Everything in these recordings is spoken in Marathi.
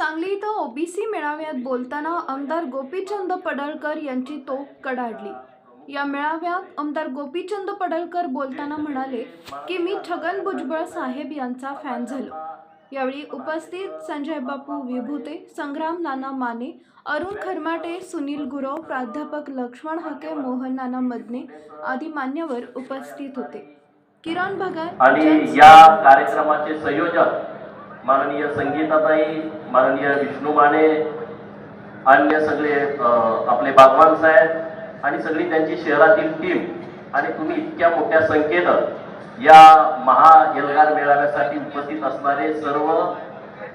सांगली इथं ओबीसी मेळाव्यात बोलताना आमदार गोपीचंद पडळकर यांची तोफ कडाडली. या मेळाव्यात आमदार गोपीचंद पडळकर बोलताना म्हणाले की मी छगन भुजबळ साहेब यांचा फॅन झालो. यावेळी उपस्थित संजय बापू विभूते संग्राम नाना माने अरुण खरमाटे सुनील गुरव प्राध्यापक लक्ष्मण हके मोहन नाना मदने आदी मान्यवर उपस्थित होते. किरण भगत आणि या कार्यक्रमाचे संयोजक माननीय संगीताताई माननीय विष्णू माने अन्य सगळे आपले बागवान साहेब आणि सगळी त्यांची शहरातील टीम आणि तुम्ही इतक्या मोठ्या संख्येनं या महा एल्गार मेळाव्यासाठी उपस्थित असणारे सर्व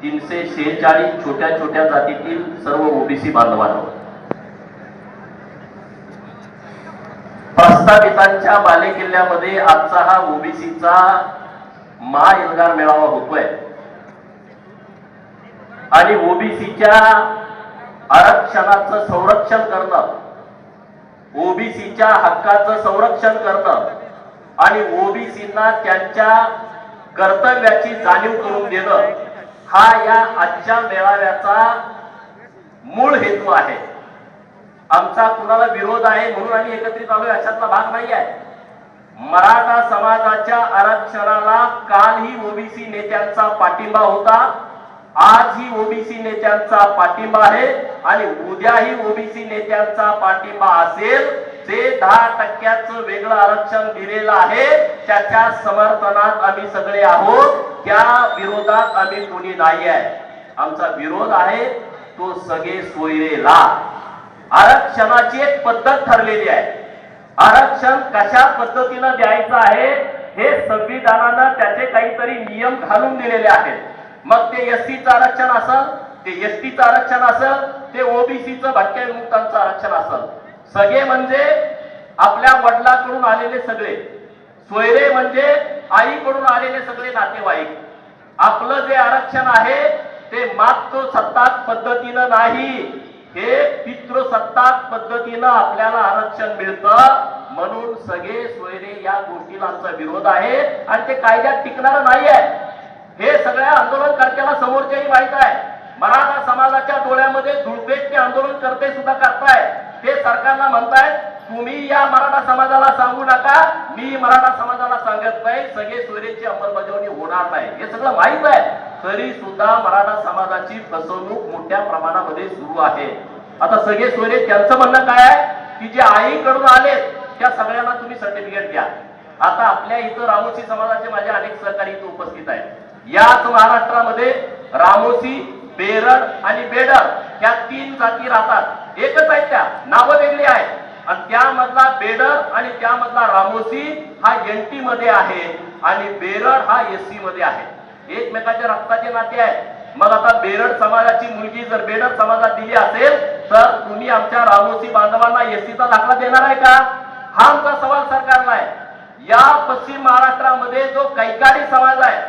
तीनशे शेहेचाळीस छोट्या छोट्या जातीतील सर्व ओबीसी बांधवांना. प्रस्थापितांच्या बालेकिल्ल्यामध्ये आजचा हा ओबीसीचा महाएल्गार मेळावा होतोय. आणि ओबीसीच्या आरक्षणाचं संरक्षण करणं ओबीसीच्या हक्काचं संरक्षण करणं आणि ओबीसींना त्यांच्या कर्तव्याची जाणीव करून देणं हा या आजच्या मेळाव्याचा मूळ हेतू आहे. आमचा कुणाला विरोध आहे म्हणून आम्ही एकत्रित आलोय अशातला भाग नाही आहे. मराठा समाजाच्या आरक्षणाला कालही ओबीसी नेत्यांचा पाठिंबा होता. आजही ओबीसी नेत्यांचा पाठिंबा आहे आणि उद्याही ओबीसी नेत्यांचा पाठिंबा असेल जे दहा टक्क्याचं वेगळं आरक्षण दिलेलं आहे त्याच्या समर्थनात आम्ही सगळे आहोत. त्या विरोधात आम्ही कोणी नाही आहे आमचा विरोध आहे तो सगळे सोयरेला आरक्षणाची एक पद्धत ठरलेली आहे. आरक्षण कशा पद्धतीनं द्यायचं आहे हे संविधानानं त्याचे काहीतरी नियम घालून दिलेले आहेत. मग ते एस सीचं आरक्षण असल ते एस टीचं आरक्षण असेल ते ओबीसीचं भटक्याविमुक्तांचं आरक्षण असल. सगळे म्हणजे आपल्या वडिलांकडून आलेले सगळे. सोयरे म्हणजे आईकडून आलेले सगळे नातेवाईक. आपलं जे आरक्षण आहे ते मातृसत्ताक पद्धतीनं नाही. हे पितृसत्ताक पद्धतीनं आपल्याला आरक्षण मिळतं. म्हणून सगळे सोयरे या गोष्टीला आमचा विरोध आहे. आणि ते कायद्यात टिकणार नाही आहे हे सगळ्या आंदोलनकर्त्याला समोरच्याही माहीत आहे. मराठा समाजाच्या डोळ्यामध्ये धुळपेट ते आंदोलन करते सुद्धा करताय ते सरकारला म्हणतायत तुम्ही या मराठा समाजाला सांगू नका. मी मराठा समाजाला सांगत नाही. सगळे सोयरेची अंमलबजावणी होणार नाही. हे सगळं माहीत आहे. तरी सुद्धा मराठा समाजाची फसवणूक मोठ्या प्रमाणामध्ये सुरू आहे. आता सगळे सोयरे त्यांचं म्हणणं काय आहे? की जे आईकडून आले त्या सगळ्यांना तुम्ही सर्टिफिकेट द्या. आता आपल्या इथं रामोशी समाजाचे माझे अनेक सहकारी इथं उपस्थित आहेत. याच महाराष्ट्रामध्ये रामोसी बेरड आणि बेडर या तीन जाती राहतात. एकच आहेत त्या. नावं वेगळी आहेत. आणि त्यामधला बेडर आणि त्यामधला रामोसी हा एनटी मध्ये आहे आणि बेरड हा एससी मध्ये आहे. एकमेकाच्या रक्ताचे नाते आहे मग आता बेरड समाजाची मुलगी जर बेडर समाजात दिली असेल तर तुम्ही आमच्या रामोसी बांधवांना एससीचा दाखला देणार आहे का? हा आमचा सवाल सरकारला आहे. या पश्चिम महाराष्ट्रामध्ये जो कैकाडी समाज आहे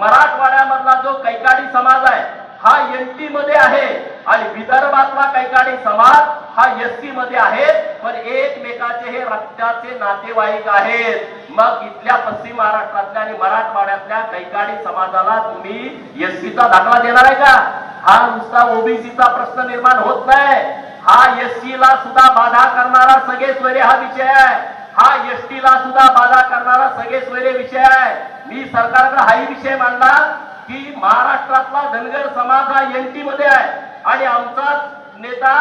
मराठवाड्यामधला जो कैकाडी समाज आहे हा एनटी मध्ये आहे आणि विदर्भातला कैकाडी समाज हा एससी मध्ये आहे. पण एकमेकाचे हे रक्ताचे नातेवाईक आहेत. मग इथल्या पश्चिम महाराष्ट्रातल्या आणि मराठवाड्यातल्या कैकाडी समाजाला तुम्ही एस चा दाखला देणार आहे का? हा नुसता ओबीसीचा प्रश्न निर्माण होत नाही. हा एससी ला सुद्धा बाधा करणारा सगळे स्वरे हा विषय आहे. हा एसटी ला सुद्धा बाधा करणारा सगळे सोयरे विषय आहे. मी सरकारकडे हाही विषय मांडला की महाराष्ट्रातला धनगर समाज हा एनटी मध्ये आहे. आणि आमचा नेता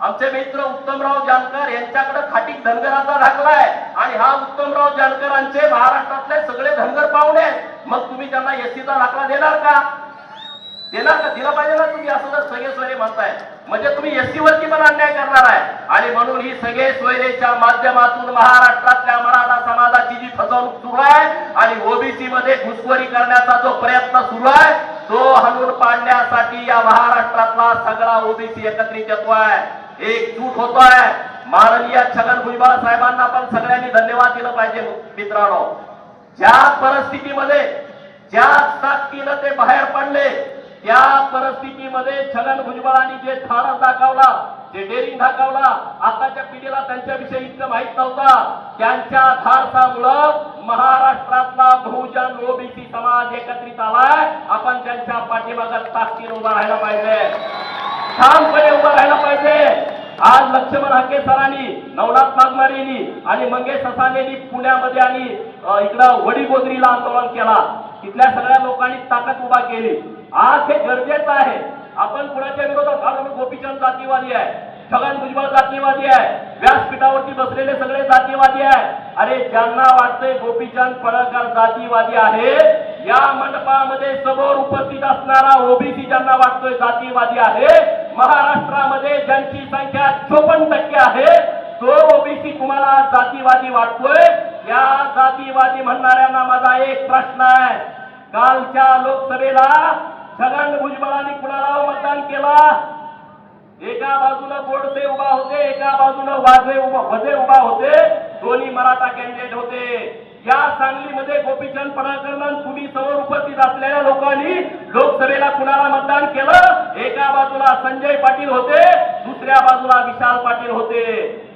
आमचे मित्र उत्तमराव जानकर यांच्याकडे खाटीक धनगराचा दाखला आहे. आणि हा उत्तमराव जानकरांचे महाराष्ट्रातले सगळे धनगर पाहुणे आहेत. मग तुम्ही त्यांना एसटीचा दाखला देणार का? देणार दिला पाहिजे ना तुम्ही असं जर सगळे सोयरे म्हणताय. म्हणजे तुम्ही एसटी वरती पण अन्याय करणार आहे. आणि म्हणून ही सगळे सोयरेच्या माध्यमातून महाराष्ट्रातल्या मराठा समाजाची जी फसवणूक सुरू आहे आणि ओबीसी मध्ये घुसखोरी करण्याचा जो प्रयत्न सुरू आहे तो हलून पाडण्यासाठी या महाराष्ट्रातला सगळा ओबीसी एकत्रित आहे. एकजूट होतोय. माननीय छगन भुजबळ साहेबांना पण सगळ्यांनी धन्यवाद दिलं पाहिजे मित्रांनो. ज्या परिस्थितीमध्ये ज्या ताकदीनं ते बाहेर पडले या परिस्थितीमध्ये छगन भुजबळांनी जे थारस दाखवला जे डेअरिंग दाखवला आताच्या पिढीला त्यांच्याविषयी इतकं माहीत नव्हतं. त्यांच्या धाडसामुळं महाराष्ट्रातला बहुजन ओबीसी समाज एकत्रित आलाय. आपण त्यांच्या पाठीमागात ताकदीने उभा राहायला पाहिजे. ठामपणे उभं राहायला पाहिजे. आज लक्ष्मण हाके सरांनी नवनाथ नागमारेनी आणि मंगेश ससानेनी पुण्यामध्ये आणि इकडं वडीगोद्रीला आंदोलन केला. तिथल्या सगळ्या लोकांनी ताकद उभा केली. आज हे गरजेचं आहे. आपण कुणाच्या विरोधात आज आम्ही गोपीचंद जातीवादी आहे छगन भुजबळ जातीवादी आहे व्यासपीठावरती बसलेले सगळे जातीवादी आहे. अरे ज्यांना वाटतंय गोपीचंद पडळकर जातीवादी आहे या मंडपामध्ये समोर उपस्थित असणारा ओबीसी ज्यांना वाटतोय जातीवादी आहे महाराष्ट्रामध्ये ज्यांची संख्या चोपन्न टक्के आहे तो ओबीसी तुम्हाला जातीवादी वाटतोय. या जातीवादी म्हणणाऱ्यांना माझा एक प्रश्न आहे. कालच्या लोकसभेला छगन भुजबळांनी कुणाला मतदान केला? एका बाजूला गोडसे उभा होते एका बाजूला वाजे उभा वजे उभा होते. दोन्ही मराठा कॅन्डिडेट होते. या सांगलीमध्ये गोपीचंद पडळकर तुम्ही समोर उपस्थित असलेल्या लोकांनी लोकसभेला कुणाला मतदान केलं? एका बाजूला संजय पाटील होते दुसऱ्या बाजूला विशाल पाटील होते.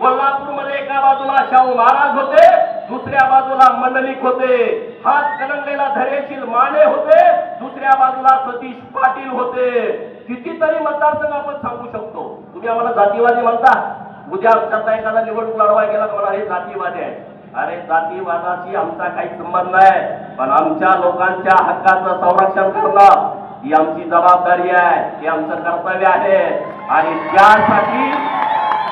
कोल्हापूरमध्ये एका बाजूला शाहू महाराज होते दुसऱ्या बाजूला मंडलिक होते. हात कलंगलेला धैर्यशील माने होते दुसऱ्या बाजूला सतीश पाटील होते. कितीतरी मतदारसंघ आपण सांगू शकतो. तुम्ही आम्हाला जातीवादी म्हणता. उद्या आमच्यातला एखादा निवडणूक लढवाय गेला मला हे जातीवादी आहे. अरे जातीवादाशी आमचा काही संबंध नाही पण आमच्या लोकांच्या हक्काचं संरक्षण करणं ही आमची जबाबदारी आहे हे आमचं कर्तव्य आहे. आणि त्यासाठी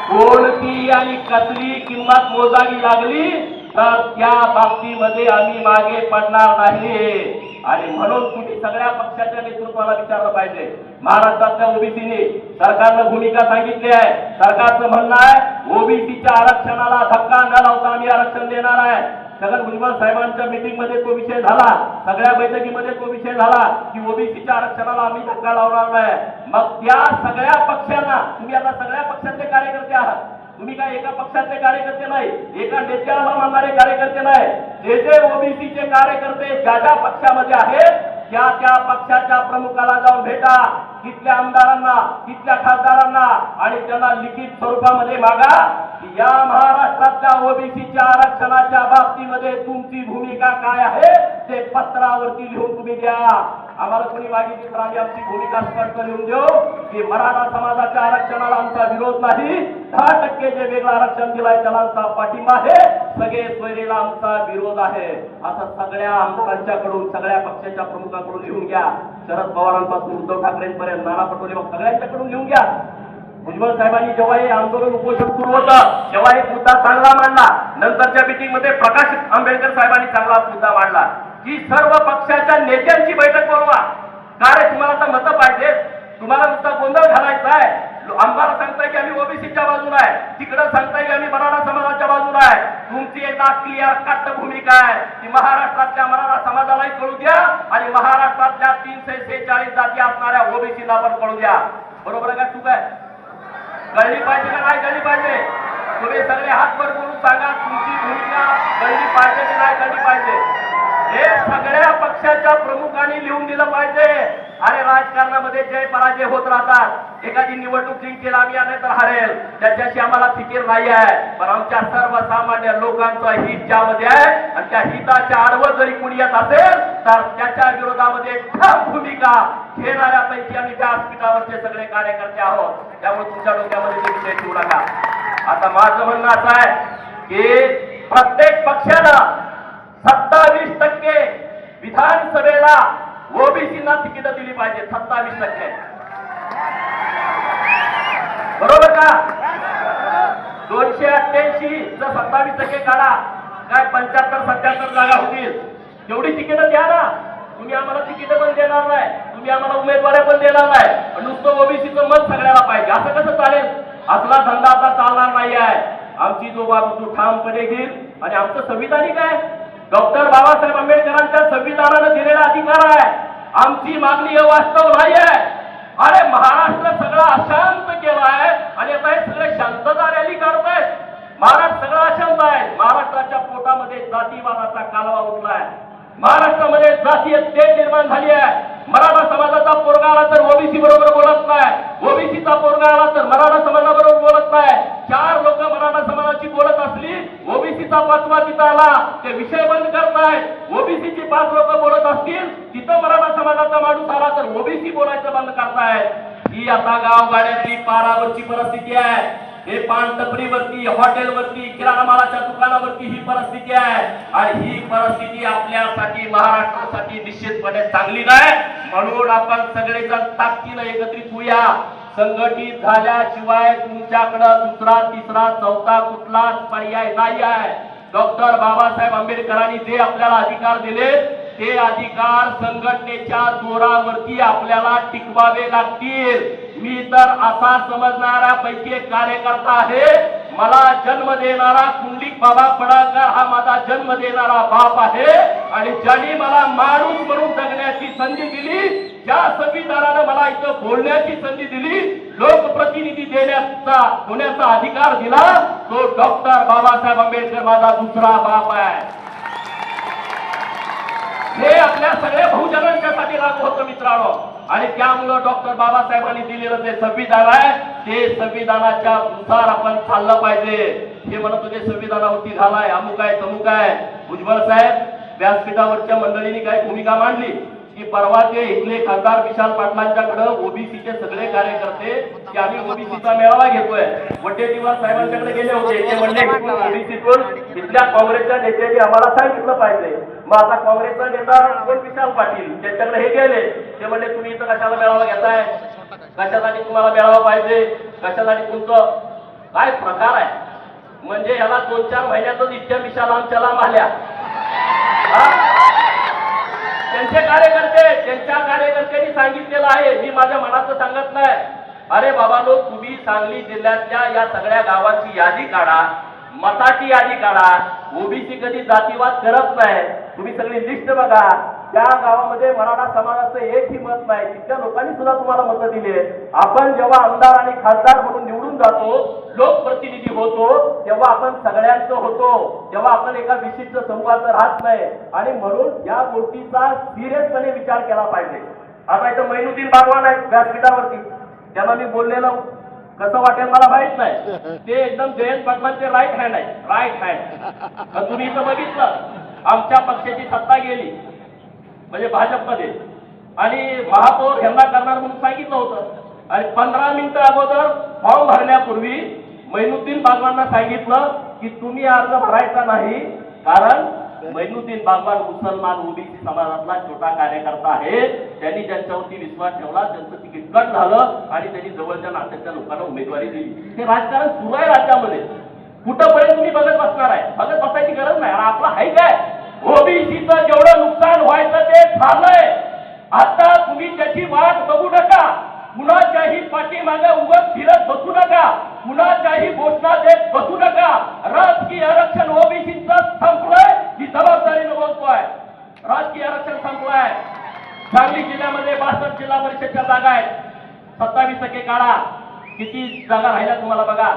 कोणती आणि कसली किंमत मोजावी लागली तर त्या बाबतीमध्ये आम्ही मागे पडणार नाही. आणि म्हणून तुम्ही सगळ्या पक्षाच्या नेतृत्वाला विचारलं पाहिजे. महाराष्ट्रातल्या ओबीसीने सरकारनं भूमिका सांगितली आहे. सरकारचं म्हणणं आहे ओबीसीच्या आरक्षणाला धक्का न लावता आम्ही आरक्षण देणार आहे. छगन भुजबळ साहेबांच्या मीटिंगमध्ये तो विषय झाला. सगळ्या बैठकीमध्ये तो विषय झाला की ओबीसीच्या आरक्षणाला आम्ही धक्का लावणार नाही. मग त्या सगळ्या पक्षांना तुम्ही आता सगळ्या पक्षाचे कार्यकर्ते आहात. तुम्ही काय एका पक्षाचे कार्यकर्ते नाही एका नेत्याला मानणारे कार्यकर्ते नाही. जे जे ओबीसीचे कार्यकर्ते ज्या ज्या पक्षामध्ये आहेत त्या त्या पक्षाच्या प्रमुखाला जाऊन भेटा. तिथल्या आमदारांना तिथल्या खासदारांना आणि त्यांना लिखित स्वरूपामध्ये मागा की या महाराष्ट्रातल्या ओबीसीच्या आरक्षणाच्या बाबतीमध्ये तुमची भूमिका काय आहे ते पत्रावरती लिहून तुम्ही द्या. आम्हाला कोणी मागितली तर आम्ही आमची भूमिका स्पष्ट लिहून देऊ की मराठा समाजाच्या आरक्षणाला आमचा विरोध नाही. दहा टक्के जे वेगळं आरक्षण दिलाय त्याला आमचा पाठिंबा आहे. सगळे सोयरेला आमचा विरोध आहे. असं सगळ्या आमदारांच्याकडून सगळ्या पक्षाच्या प्रमुखांकडून लिहून घ्या. शरद पवारांपासून उद्धव ठाकरेंपर्यंत नाना पटोले सगळ्यांच्याकडून लिहून घ्या. भुजबळ साहेबांनी जेव्हा हे आंदोलन उपोषण सुरू होतं तेव्हा एक मुद्दा चांगला मांडला. नंतरच्या मिटिंगमध्ये प्रकाश आंबेडकर साहेबांनी चांगला मुद्दा मांडला. की सर्व पक्षाच्या नेत्यांची बैठक बोलवा. काय तुम्हाला तर मतं पाहिजे तुम्हाला नुसता गोंधळ घालायचा आहे. लो- सांगताय की आम्ही ओबीसीच्या बाजूला आहे. तिकडं सांगताय की आम्ही मराठा समाजाच्या बाजूला आहे. तुमची एकदा क्लिअर कट भूमिका आहे. ती महाराष्ट्रातल्या मराठा समाजालाही कळू द्या आणि महाराष्ट्रातल्या तीनशे सेहेचाळीस जाती असणाऱ्या ओबीसीला पण कळू द्या. बरोबर आहे का चूक आहे? कळली पाहिजे का नाही कळली पाहिजे? तुम्ही सगळे हात वर करून सांगा तुमची भूमिका कळली पाहिजे की नाही कळली पाहिजे? हे सगळ्या पक्षाच्या प्रमुखांनी लिहून दिलं पाहिजे. अरे राजकारणामध्ये जय पराजय होत राहतात. एखादी निवडणूक जिंकेल आम्ही नाही तर हरेल. त्याच्याशी आम्हाला फिकीर नाही आहे. पण आमच्या सर्वसामान्य लोकांचा हित ज्यामध्ये आहे आणि त्या हिताच्या आडवं जरी कुणी येत असेल तर त्याच्या विरोधामध्ये ठाम भूमिका घेणाऱ्यापैकी आम्ही व्यासपीठावरचे सगळे कार्यकर्ते आहोत. त्यामुळे तुमच्या डोक्यामध्ये ते विषय ठेवू नका. आता माझं म्हणणं असं आहे की प्रत्येक पक्षाला सत्तावीस टक्के विधानसभेला ओबीसीना तिकीट दिली पाहिजे सत्तावीस टक्के. बरोबर का? दोनशे अठ्ठ्याऐंशी जर सत्तावीस टक्के काढा. काय पंच्याहत्तर सत्याहत्तर जागा होतील. तेवढी तिकीट द्या ना. तुम्ही आम्हाला तिकीट पण देणार नाही. तुम्ही आम्हाला उमेदवार पण देणार नाही. नुसतं ओबीसीचं मत सगळ्याला पाहिजे. असं कसं चालेल? असला धंदा आता चालणार नाही आहे आमची जो बाजू ठामपणे घेईल. आणि आमचं संविधानिक आहे. डॉक्टर बाबासाहेब आंबेडकरांच्या संविधानानं दिलेला अधिकार आहे. आमची मागणी हे वास्तव नाही आहे अरे महाराष्ट्र सगळा अशांत केलाय आणि आता हे सगळे शांतता रॅली काढतायत महाराष्ट्र सगळा अशांत आहे. महाराष्ट्राच्या पोटामध्ये जातीवादाचा कालवा उठलाय. महाराष्ट्रामध्ये जातीय तेढ निर्माण झाली आहे. मराठा समाजाचा पोरगा आला तर ओबीसी बरोबर बोलत नाही. ओबीसीचा पोरगा आला तर मराठा समाजाबरोबर बोलत नाही. चार लोक मराठा समाजाची बोलत असली ओबीसीचा पाचवा तिथं आला ते विषय बंद करताय ओबीसीची पाच लोक बोलत असतील तिथं मराठा समाजाचा माणूस आला तर ओबीसी बोलायचं बंद करताय. ही आता गावगाड्यातली पारावरची परिस्थिती आहे. हे पान टपरीवरती हॉटेलवरती किराणा मालाच्या दुकानावरती ही परिस्थिती आहे. आणि ही परिस्थिती आपल्यासाठी महाराष्ट्रासाठी निश्चितपणे चांगली नाही. म्हणून आपण सगळेजण ताकदीनं एकत्रित होऊया. संघटित झाल्याशिवाय तुमच्याकडं दुसरा तिसरा चौथा कुठलाच पर्याय नाही आहे. डॉक्टर बाबासाहेब आंबेडकरांनी जे आपल्याला अधिकार दिले ते अधिकार संघटनेच्या जोरावरती आपल्याला टिकवावे लागतील. मी तर असा समजणाऱ्या पैकी एक कार्यकर्ता आहे. मला जन्म देणारा कुंडलिक बाबा पडाकर हा माझा जन्म देणारा बाप आहे. आणि ज्यांनी मला माणूस म्हणून जगण्याची संधी दिली ज्या संविधानानं मला इथं बोलण्याची संधी दिली लोकप्रतिनिधी देण्याचा होण्याचा अधिकार दिला तो डॉक्टर बाबासाहेब आंबेडकर माझा दुसरा बाप आहे. हे आपल्या सगळ्या बहुजनांच्यासाठी लागू होतं मित्रांनो. आणि त्यामुळं डॉक्टर बाबासाहेबांनी दिलेलं जे संविधान आहे ते संविधानाच्या नुसार आपण चाललं पाहिजे. हे म्हणत होते संविधानावरती झालाय अमुक आहे तमुक आहे. भुजबळ साहेब व्यासपीठावरच्या मंडळींनी काही भूमिका मांडली. की परवा ते इथले खासदार विशाल पाटलांच्याकडे ओबीसीचे सगळे कार्यकर्ते की आम्ही ओबीसीचा मेळावा घेतोय. वड्डेटीवार साहेबांच्याकडे गेले होते. ते म्हणले ओबीसीतून इथल्या काँग्रेसच्या नेत्यांनी आम्हाला सांगितलं पाहिजे. मग आता काँग्रेसचा नेता कोण? विशाल पाटील. त्यांच्याकडे हे गेले. ते म्हणले तुम्ही इथं कशाला मेळावा घेताय? कशासाठी तुम्हाला मेळावा पाहिजे? कशासाठी तुमचं काय प्रकार आहे? म्हणजे याला दोन चार महिन्यातच इतक्या विशाल आमच्या लांब आल्या हा? त्यांचे कार्यकर्ते त्यांच्या कार्यकर्त्यांनी सांगितलेलं आहे. मी माझ्या मनाचं सांगत नाही. अरे बाबा लोक तुम्ही सांगली जिल्ह्यातल्या या सगळ्या गावाची यादी काढा. मताची यादी काढा. ओबीसी कधी जातीवाद करत नाही. तुम्ही सगळी लिस्ट बघा. त्या गावामध्ये मराठा समाजाचं एकही मत नाही तिथल्या लोकांनी सुद्धा तुम्हाला मतं दिली आपण जेव्हा आमदार आणि खासदार म्हणून निवडून जातो लोकप्रतिनिधी होतो तेव्हा आपण सगळ्यांचं होतो. तेव्हा आपण एका विशिष्ट समूहाचं राहत नाही. आणि म्हणून या गोष्टीचा सिरियसपणे विचार केला पाहिजे. आता इथं मैनुद्दीन बागवान आहेत व्यासपीठावरती. त्यांना मी बोललेलं कसं वाटेल मला माहीत नाही. ते एकदम जयंत भगवानचे राईट हँड आहे राईट हँड तुम्ही इथं बघितलं. आमच्या पक्षाची सत्ता गेली. म्हणजे भाजपमध्ये. आणि महापौर यांना करणार म्हणून सांगितलं होतं. आणि पंधरा मिनिटं अगोदर फॉर्म भरण्यापूर्वी मैनुद्दीन बागवांना सांगितलं की तुम्ही अर्ज भरायचा नाही कारण मैनुद्दीन बागवान मुसलमान ओबीसी समाजातला छोटा कार्यकर्ता आहे. त्यांनी ज्यांच्यावरती विश्वास ठेवला त्यांचं तिकीट कट झालं आणि त्यांनी जवळच्या नात्याच्या लोकांना उमेदवारी दिली. हे राजकारण सुरू आहे राज्यामध्ये. कुठंपर्यंत तुम्ही बघत बसणार आहे? बघत बसायची गरज नाही. आणि आपलं आहे काय? ओबीसीचा जेवढा व्हायचं झालंय. आता तुम्ही त्याची वाट बघू नका. कुणाच्याही पाठीमागे उगत फिरत बसू नका. कुणाच्याही घोषणा देत बसू नका. राजकीय आरक्षण ओबीसीचं संपलंय ही जबाबदारीनं बोलतोय राजकीय आरक्षण संपलंय. सांगली जिल्ह्यामध्ये बासष्ट जिल्हा परिषदच्या जागा आहेत. सत्तावीस टक्के काढा. किती जागा राहिल्या तुम्हाला बघा.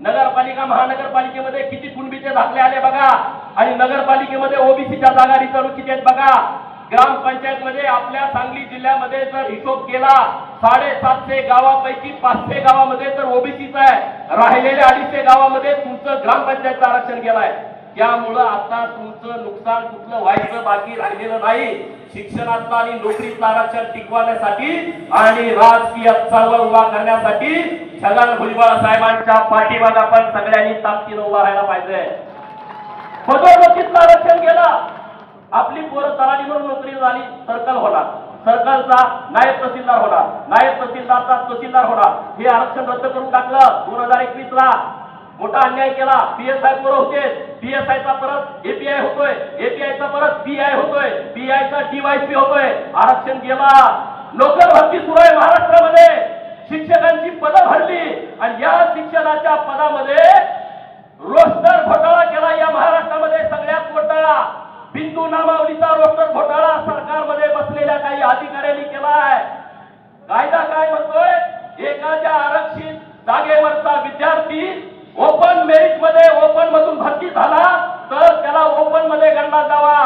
नगरपालिका महानगरपालिकेमध्ये किती कुणबीचे दाखले आले बघा. आणि नगरपालिकेमध्ये ओबीसीच्या जागा रिझर्व किती आहेत बघा. ग्रामपंचायत मध्ये आपल्या सांगली जिल्ह्यामध्ये जर हिशोब केला साडेसातशे गावापैकी पाचशे गावामध्ये तर ओबीसीचा आहे. राहिलेल्या अडीचशे गावामध्ये तुमचं ग्रामपंचायतचं आरक्षण गेलाय त्यामुळं आता तुमचं नुकसान कुठलं व्हायचं बाकी राहिलेलं नाही. शिक्षणाचं आणि नोकरीचं आरक्षण टिकवण्यासाठी आणि राजकीय चळवळ उभा करण्यासाठी छगन भुजबळ साहेबांच्या पाठीमाग आपण सगळ्यांनी ताकदीनं उभा राहायला पाहिजे. पदोन्नतीतलं आरक्षण गेलं आपली पोरं तलाठीवर म्हणून नोकरी झाली सर्कल होणार. सरकारचा नायब तहसीलदार होणार. नायब तहसीलदारचा तहसीलदार होणार. हे आरक्षण रद्द करून टाकलं. दोन हजार एकवीस ला मोठा अन्याय केला. पीएसआय पोरं होते. पीएसआय चा परत एपीआय होतोय. एपीआय चा परत पीआय होतोय. पीआय चा डीवायपी होतोय. आरक्षण गेला. नोकर भरती सुरू आहे महाराष्ट्रामध्ये. शिक्षकांची पदं भरली. आणि या शिक्षणाच्या पदामध्ये रोस्टर घोटाळा केला या महाराष्ट्रामध्ये सगळ्यात मोठा. बिंदू नामावलीचा रोकड घोटाळा सरकारमध्ये बसलेल्या काही अधिकाऱ्यांनी केला आहे कायदा काय म्हणतोय? एखाद्या आरक्षित जागेवरचा विद्यार्थी ओपन मेरिटमध्ये ओपन मधून भरती झाला तर त्याला ओपनमध्ये गणला जावा.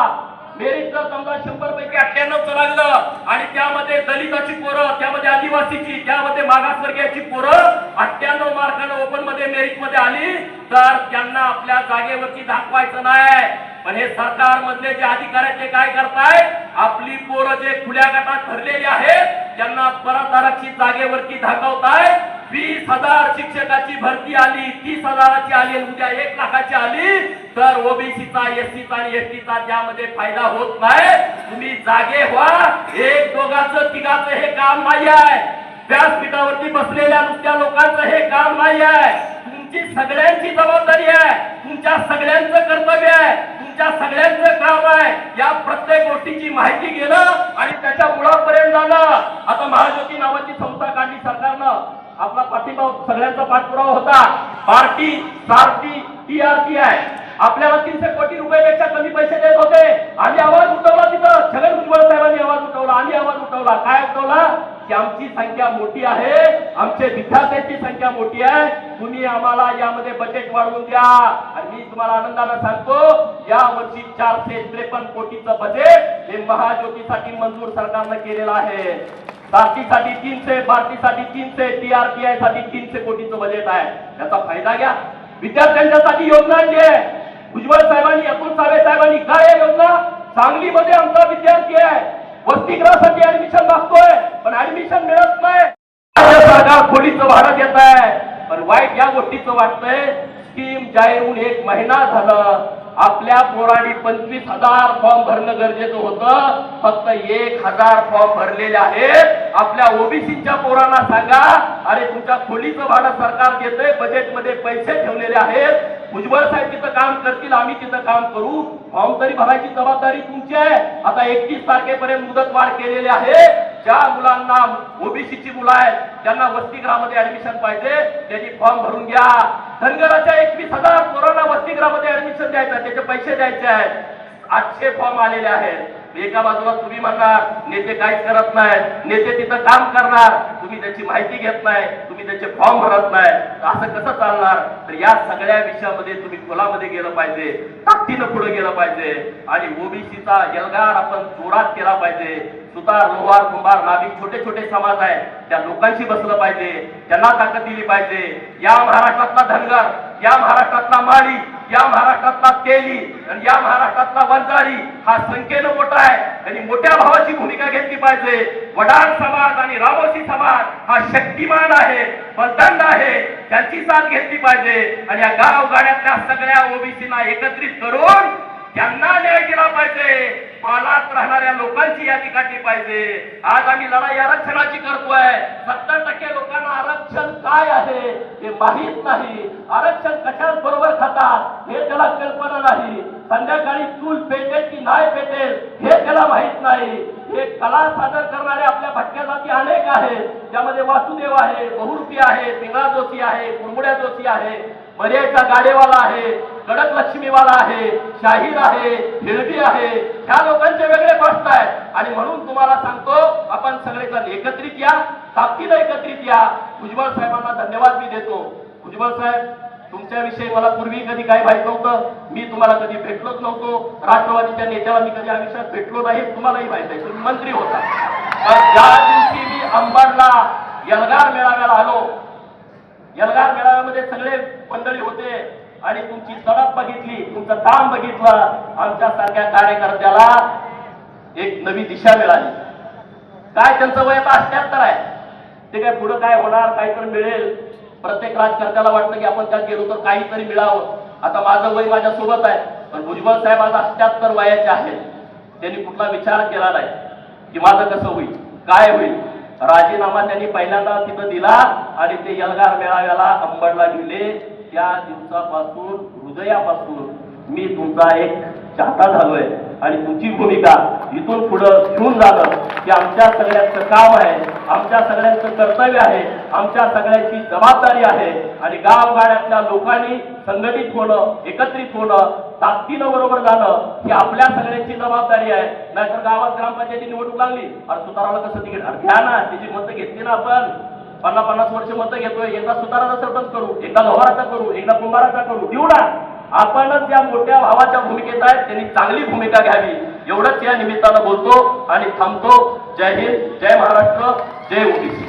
मेरिटचं समजा शंभर पैकी अठ्ठ्याण्णवचं लागलं आणि त्यामध्ये दलिताची पोरं त्यामध्ये आदिवासीची त्यामध्ये मागासवर्गीयाची पोरं अठ्ठ्याण्णव मार्कानं ओपनमध्ये मेरिटमध्ये आली तर त्यांना आपल्या जागेवरती दाखवायचं नाही. पण हे सरकार मधले जे अधिकाऱ्याचे काय करताय आपली पोरं जे खुल्या गटात ठरलेली आहेत त्यांना परत आरक्षित जागेवरती धाकवताय वीस हजार शिक्षकाची भरती आली तीस हजाराची आली उद्या एक लाखाची आली तर ओबीसीचा एससीचा आणि एसटीचा त्यामध्ये फायदा होत नाही. तुम्ही जागे व्हा. एक दोघाचं तिघाचं हे काम नाही आहे. व्यासपीठावरती बसलेल्या नुसत्या लोकांचं हे काम नाही आहे. तुमची सगळ्यांची जबाबदारी आहे. तुमच्या सगळ्यांचं कर्तव्य आहे. तुमच्या सगळ्यांचं काम आहे. या प्रत्येक गोष्टीची माहिती घेणं आणि त्याच्या मुळापर्यंत जाणं. आता महाज्योती नावाची संस्था काढली सरकारनं. आपला पाठिंबा सगळ्यांचा पाठपुरावा होता. पार्टी सारथी टीआरपी आहे. आपल्याला तीनशे कोटी रुपयापेक्षा कमी पैसे देत होते. आम्ही आवाज उठवला तिथं. छगन भुजबळ साहेबांनी आवाज उठवला. आम्ही आवाज उठवला. काय उठवला? की आमची संख्या मोठी आहे आमचे विद्यार्थ्यांची संख्या मोठी आहे. तुम्ही आम्हाला यामध्ये बजेट वाढवून द्या. आणि मी तुम्हाला आनंदानं सांगतो या वर्षी चारशे त्रेपन्न कोटीचं बजेट हे महाज्योतीसाठी मंजूर सरकारनं केलेलं आहे. भारतीसाठी तीनशे भारतीसाठी तीनशे टीआरपीआयसाठी तीनशे कोटीचं बजेट आहे. त्याचा फायदा घ्या. विद्यार्थ्यांच्यासाठी योजना आणली आहे. भुजबळ साहेबांनी अतुल सावे साहेबांनी काय योजना? सांगलीमध्ये आमचा विद्यार्थी आहे. वसतिगृहासाठी ऍडमिशन मागतोय. पण ऍडमिशन मिळत नाही. राज्य सरकार खोलीचं भाडं देत आहे. पण वाईट या गोष्टीचं वाटतंय स्कीम जाहीर होऊन एक महिना झालं. आपल्या पोराडी पंचवीस हजार फॉर्म भरणं गरजेचं होतं. फक्त एक हजार फॉर्म भरलेले आहेत. आपल्या ओबीसीच्या पोरांना सांगा अरे तुमच्या खोलीचं भाडं सरकार देतंय बजेटमध्ये पैसे ठेवलेले आहेत. भुजबळ साहेब तिथं काम करतील आम्ही तिथं काम करू. फॉर्म तरी भरायची जबाबदारी तुमची आहे. आता एकतीस तारखेपर्यंत मुदत वाढ केलेली आहे. ज्या मुलांना ओबीसीची मुलं आहेत त्यांना वसतिगृहामध्ये ऍडमिशन पाहिजे त्याची फॉर्म भरून घ्या. धनगराच्या एकवीस हजार पोरांना वसतिगृहामध्ये ऍडमिशन द्यायचं आहे, त्याचे पैसे द्यायचे आहेत. आठशे फॉर्म आलेले आहेत. एका बाजूला तुम्ही म्हणणार नेते काहीच करत नाहीत. नेते तिथं काम करणार. तुम्ही त्याची माहिती घेत नाही. तुम्ही त्याचे फॉर्म भरत नाही. असं कसं चालणार? तर या सगळ्या विषयामध्ये तुम्ही खोलामध्ये गेलं पाहिजे. ताकदीनं पुढे गेलं पाहिजे. आणि ओबीसीचा एल्गार आपण जोरात केला पाहिजे. सुतार लोहार कुंभार नाविक छोटे छोटे समाज आहेत त्या लोकांशी बसलं पाहिजे त्यांना ताकद दिली पाहिजे. या महाराष्ट्रातला धनगर या महाराष्ट्रातला माळी या महाराष्ट्रातला तेली आणि या महाराष्ट्रातला वंजारी हा संख्येनं मोठा आहे. त्यांनी मोठ्या भावाची भूमिका घेतली पाहिजे. वडार समाज आणि रामोशी समाज हा शक्तिमान आहे बलदंड आहे. त्यांची साथ घेतली पाहिजे. आणि या गावगाड्यातल्या सगळ्या ओबीसीना एकत्रित करून त्यांना न्याय दिला पाहिजे. पालात राहणाऱ्या लोकांची यादी काढली पाहिजे. आज आम्ही लढाई आरक्षणाची करतोय. सत्तर टक्के लोकांना आरक्षण काय आहे हे माहीत नाही. आरक्षण कशा बरोबर खातात हे त्याला कल्पना नाही. संध्याकाळी चूल पेटेल की नाही पेटेल हे त्याला माहीत नाही. हे कला सादर करणारे आपल्या भटक्या जाती अनेक आहेत. त्यामध्ये वासुदेव आहे बहुरूपी आहे पिंगळा जोशी आहे कुरमुड्या जोशी आहे मर्याचा गाडेवाला आहे. कडक लक्ष्मीवाला आहे शाहीर आहे हिरडी आहे ह्या लोकांचे वेगळे प्रश्न आहेत. आणि म्हणून तुम्हाला सांगतो आपण सगळेजण एकत्रित या ताकदीनं एकत्रित या. भुजबळ साहेबांना धन्यवाद मी देतो. भुजबळ साहेब तुमच्याविषयी मला पूर्वी कधी काही माहीत नव्हतं मी तुम्हाला कधी भेटलोच नव्हतो. राष्ट्रवादीच्या नेत्याला मी कधी आयुष्यात भेटलो नाही तुम्हालाही माहीत आहे तुम्ही मंत्री होता. पण ज्या दिवशी मी अंबाडला यलगार मेळाव्याला आलो. यलगार मेळाव्यामध्ये सगळे मंडळी होते. आणि तुमची तडप बघितली तुमचं काम बघितलं आमच्या सारख्या कार्यकर्त्याला एक नवी दिशा मिळाली. काय त्यांचं वय आता अठ्याहत्तर आहे. ते काय पुढं काय होणार काहीतरी मिळेल. प्रत्येक राजकर्त्याला वाटतं की आपण त्यात गेलो तर काहीतरी मिळावं. आता माझं वय माझ्या सोबत आहे पण भुजबळ साहेब आज अठ्याहत्तर वयाचे आहेत. त्यांनी कुठला विचार केला नाही की माझं कसं होईल काय होईल. राजीनामा त्यांनी पहिल्यांदा तिथं दिला आणि ते यलगार मेळाव्याला अंबडला गेले त्या दिवसापासून हृदयापासून मी तुमचा एक चाहता झालोय. आणि तुमची भूमिका इथून पुढं घेऊन जाणं की आमच्या सगळ्यांचं काम आहे. आमच्या सगळ्यांचं कर्तव्य आहे. आमच्या सगळ्यांची जबाबदारी आहे. आणि गावगाड्यातल्या लोकांनी संघटित होणं एकत्रित होणं ताकदीनं बरोबर जाणं ही आपल्या सगळ्यांची जबाबदारी आहे. नाहीतर गावात ग्रामपंचायती निवडणूक लागली. अरे सुताराला कसं तिकीट? घ्या ना त्याची मतं घेतली ना आपण. पन्नास पन्नास वर्ष मतं घेतोय. एकदा सुताराचा सरपंच करू एकदा लोहाराचा करू एकदा कुंभाराचा करू. निवडा आपणच त्या मोठ्या भावाच्या भूमिकेत आहेत त्यांनी चांगली भूमिका घ्यावी. एवढंच या निमित्तानं बोलतो आणि थांबतो. जय हिंद जय महाराष्ट्र जय ओबीसी.